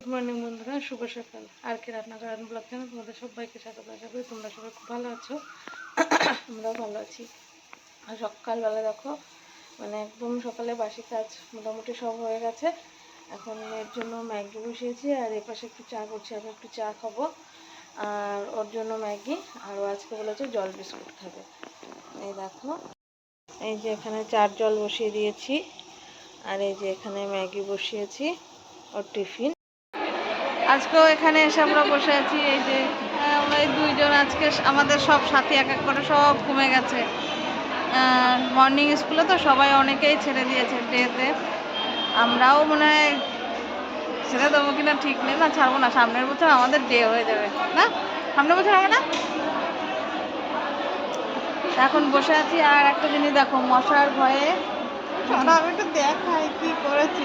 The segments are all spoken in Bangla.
গুড মর্নিং বন্ধুরা। শুভ সকাল। আর কি রান্না করার ব্লগ চ্যানেল তোমাদের সবাইকে স্বাগত। আশা করি তোমরা সবাই খুব ভালো আছো। আমরাও ভালো আছি। আর সকালবেলা দেখো মানে একদম সকালে বাসি কাজ মোটামুটি সব হয়ে গেছে। এখন এর জন্য ম্যাগি বসিয়েছি, আর এ পাশে একটু চা করছি। আমি একটু চা খাব। আর ওর জন্য ম্যাগি, আর আজকে বলেছে জল বিস্কুট খাবে। এই দেখো, এই যে এখানে চার জল বসিয়ে দিয়েছি। আর এই যে এখানে ম্যাগি বসিয়েছি, ওর টিফিন। আজকেও এখানে এসে আমরা বসে আছি, এই যে আমরা এই দুইজন আজকে আমাদের সব সাথী এক এক করে সব কমে গেছে। মর্নিং স্কুলে তো সবাই অনেকেই ছেড়ে দিয়েছে ডেতে। আমরাও মনে হয় ছেড়ে দেবো কিনা ঠিক নেই, না ছাড়বো না, সামনের বছর আমাদের ডে হয়ে যাবে, না? সামনের বছর হবে না? এখন বসে আছি, আর একটা জিনিস দেখো, মশার ভয়ে আমি একটু দেখাই কি করেছি।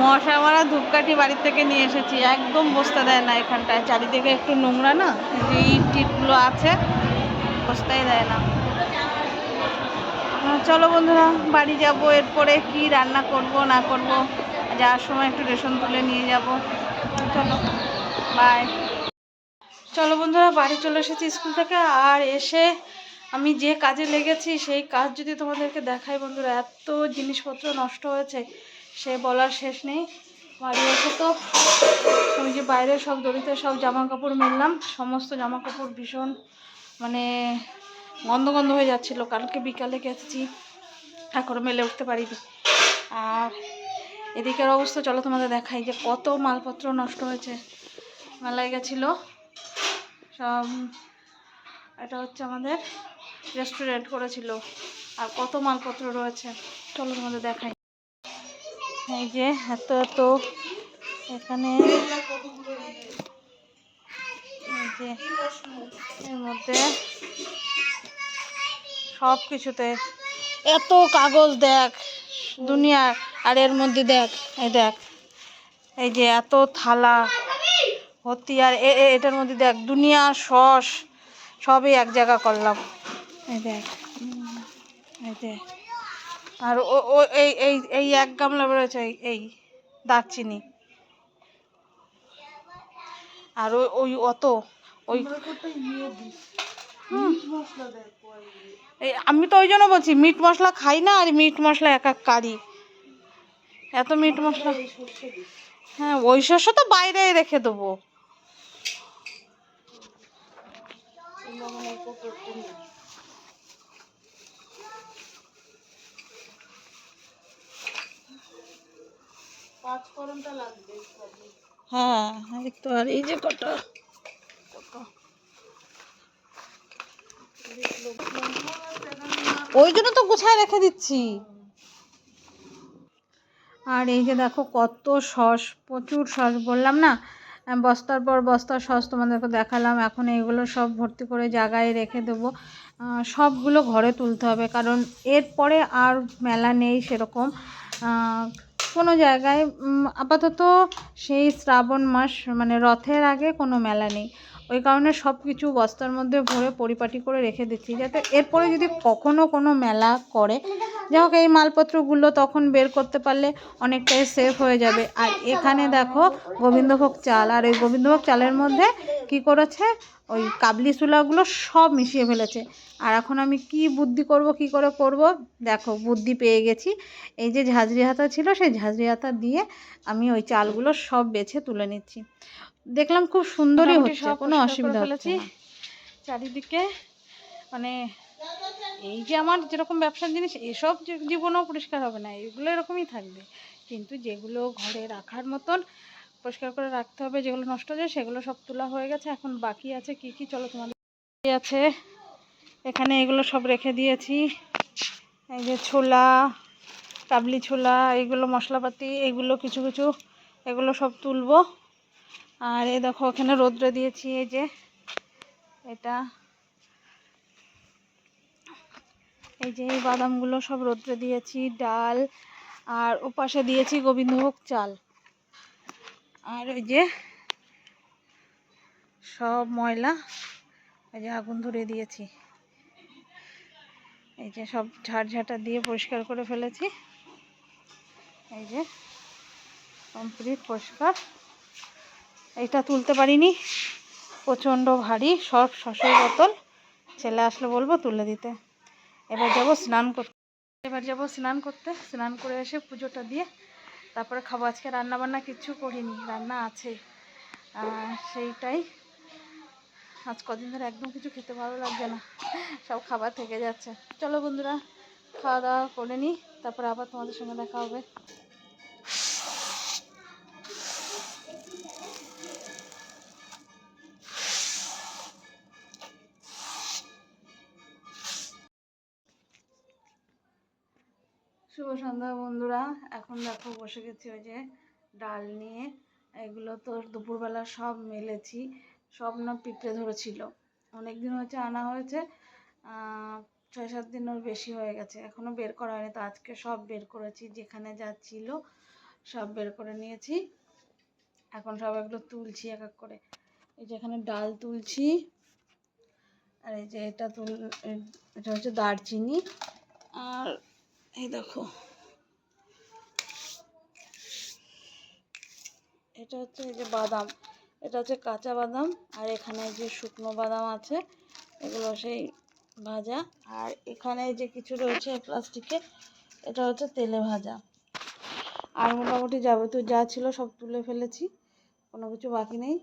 মশা মারা ধূপকাঠি বাড়ির থেকে নিয়ে এসেছি। একদম বসতে দেয় না এখানটায়। চারিদিকে একটু নোংরা না? যে ইট টিটগুলো আছে। বসতেই দেয় না। চলো বন্ধুরা, বাড়ি যাব। এরপরে কি রান্না করব, না করব? যাওয়ার সময় একটু রেশন তুলে নিয়ে যাব। চলো বাই চলো বন্ধুরা, বাড়ি চলে এসেছি স্কুল থেকে। আর এসে আমি যে কাজে লেগেছি, সেই কাজ যদি তোমাদেরকে দেখাই বন্ধুরা, এত জিনিসপত্র নষ্ট হয়েছে। সে বলার শেষ নেই। বাড়ি এসে তো ওই যে বাইরে সব দড়িতে সব জামা কাপড় মিললাম। সমস্ত জামা কাপড় ভীষণ মানে গন্ধ গন্ধ হয়ে যাচ্ছিল। কালকে বিকালে গেছি এখনও মেলে উঠতে পারিনি। আর এদিকের অবস্থা, চলো তোমাদের দেখাই যে কত মালপত্র নষ্ট হয়েছে। মেলায় গেছিল। সব এটা হচ্ছে আমাদের রেস্টুরেন্ট করেছিল। আর কত মালপত্র রয়েছে, চলো তোমাদের দেখাই। এই যে, এত এত। এখানে যে, এর মধ্যে সব কিছুতে এত কাগজ দেখ দুনিয়ার আর এর মধ্যে দেখ, এই দেখ। এই যে, এত থালা ভর্তি আর এটার মধ্যে দেখ, দুনিয়া সস সবই এক জায়গা করলাম। এই দেখ এই দেখ। আর ও ও এই এই এই এক গামলা বেরোচ্ছে এই এই দারচিনি। আর ওই ওই অত ওই। এই আমি তো ওই জন্য বলছি মিট মশলা খাই না আর মিট মশলা এক এক কারি। এত মিট মশলা। হ্যাঁ ওই শস্য তো বাইরে রেখে দেবো। হ্যাঁ আর এই যে ওই জন্য তো গুছায় রেখে দিচ্ছি। আর এই যে দেখো কত সস, প্রচুর সস বললাম না? বস্তার পর বস্তা সস তোমাদেরকে দেখালাম। এখন এইগুলো সব ভর্তি করে জায়গায় রেখে দেবো। সবগুলো ঘরে তুলতে হবে কারণ এরপরে আর মেলা নেই সেরকম। কোনো জায়গায় আপাতত সেই শ্রাবণ মাস মানে রথের আগে কোনো মেলা নেই। ওই কারণে সব কিছু বস্তার মধ্যে ভরে পরিপাটি করে রেখে দিচ্ছি, যাতে এরপরে যদি কখনও কোনো মেলা করে যাই হোক এই মালপত্রগুলো তখন বের করতে পারলে অনেকটাই সেফ হয়ে যাবে। আর এখানে দেখো গোবিন্দভোগ চাল। আর ওই গোবিন্দভোগ চালের মধ্যে কি করেছে? ওই কাবলি চুলাগুলো সব মিশিয়ে ফেলেছে। আর এখন আমি কি বুদ্ধি করব কি করে করব? দেখো বুদ্ধি পেয়ে গেছি। এই যে ঝাঁঝরি হাতা ছিল সেই ঝাঁঝরি হাতা দিয়ে আমি ওই চালগুলো সব বেছে তুলে নিচ্ছি। দেখলাম খুব সুন্দরই হচ্ছে কোনো অসুবিধা হচ্ছে। চারিদিকে মানে এই যে আমার যেরকম ব্যবসার জিনিস, এসব জীবনেও পরিষ্কার হবে না, এগুলো এরকমই থাকবে। কিন্তু যেগুলো ঘরে রাখার মতন পরিষ্কার করে রাখতে হবে, যেগুলো নষ্ট হয়ে যায়, সেগুলো সব তোলা হয়ে গেছে। এখন বাকি আছে কি কি? চলো তোমাদের আছে। এখানে এগুলো সব রেখে দিয়েছি। এই যে ছোলা, কাবলি ছোলা, এগুলো মশলাপাতি, এগুলো কিছু কিছু, এগুলো সব তুলবো। আর এই দেখো, এখানে রোদ্রে দিয়েছি, এই যে এটা। এই যে এই বাদামগুলো সব রোদ্রে দিয়েছি, ডাল, আর ওপাশে দিয়েছি গোবিন্দভোগ চাল। আর ওই যে সব ময়লা, এই যে আগুন ধরে দিয়েছি। এই যে সব ঝাড় ঝাঁটা দিয়ে পরিষ্কার করে ফেলেছি। এই যে কমপ্লিট পরিষ্কার। এইটা তুলতে পারিনি। প্রচণ্ড ভারী, সব শসের বোতল। ছেলে আসলে বলব তুলে দিতে। এবার যাব স্নান করতে। এবার যাব স্নান করতে। স্নান করে এসে পুজোটা দিয়ে তারপরে খাব। আজকে রান্নাবান্না কিছু করিনি, রান্না আছে। সেইটাই। আজ কদিন ধরে একদম কিছু খেতে ভালো লাগছে না। সব খাবার থেকে যাচ্ছে। চলো বন্ধুরা, খাওয়া দাওয়া করে নিই। তারপরে আবার তোমাদের সঙ্গে দেখা হবে। শুভ সন্ধ্যা বন্ধুরা। এখন দেখো বসে গেছি ওই যে ডাল নিয়ে। এগুলো তো দুপুরবেলা সব মেলেছি, সব না পিঁপড়ে ধরেছিল। অনেক দিন হচ্ছে আনা হয়েছে ছয় সাত দিনের বেশি হয়ে গেছে। এখনও বের করা হয়নি, তো আজকে সব বের করেছি, যেখানে যা ছিল সব বের করে নিয়েছি। এখন সব এগুলো তুলছি এক এক করে। এই যে এখানে ডাল তুলছি, আর এই যে এটা তুল এটা হচ্ছে দারচিনি। আর এই দেখো। এটা হচ্ছে এই যে বাদাম। এটা হচ্ছে কাঁচা বাদাম আর এখানে যে শুকনো বাদাম আছে, এগুলো সেই ভাজা। আর এখানে যে কিছু রয়েছে প্লাস্টিকে, এটা হচ্ছে তেলে ভাজা। আর মোটামুটি যাবতীয় যা ছিল সব তুলে ফেলেছি, কোনো কিছু বাকি নেই।